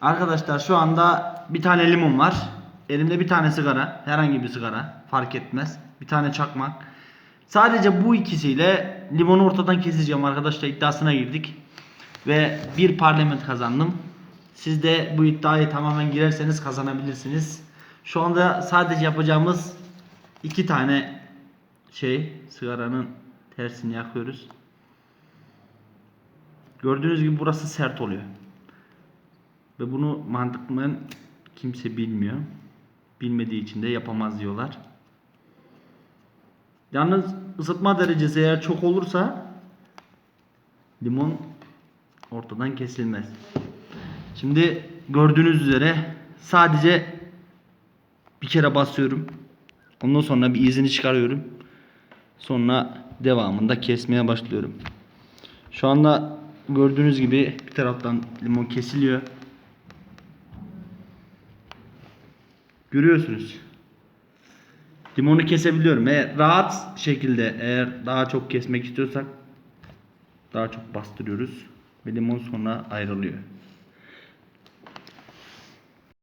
Arkadaşlar şu anda bir tane limon var. Elimde bir tane sigara. Herhangi bir sigara. Fark etmez. Bir tane çakmak. Sadece bu ikisiyle limonu ortadan keseceğim arkadaşlar iddiasına girdik. Ve bir parlament kazandım. Siz de bu iddiayı tamamen girerseniz kazanabilirsiniz. Şu anda sadece yapacağımız iki tane şey sigaranın tersini yakıyoruz. Gördüğünüz gibi burası sert oluyor. Ve bunu mantıklı kimse bilmiyor. Bilmediği için de yapamaz diyorlar. Yalnız ısıtma derecesi eğer çok olursa limon ortadan kesilmez. Şimdi gördüğünüz üzere sadece bir kere basıyorum. Ondan sonra bir izini çıkarıyorum. Sonra devamında kesmeye başlıyorum. Şu anda gördüğünüz gibi bir taraftan limon kesiliyor. Görüyorsunuz. Limonu kesebiliyorum. Eğer rahat şekilde eğer daha çok kesmek istiyorsak daha çok bastırıyoruz ve limon sonra ayrılıyor.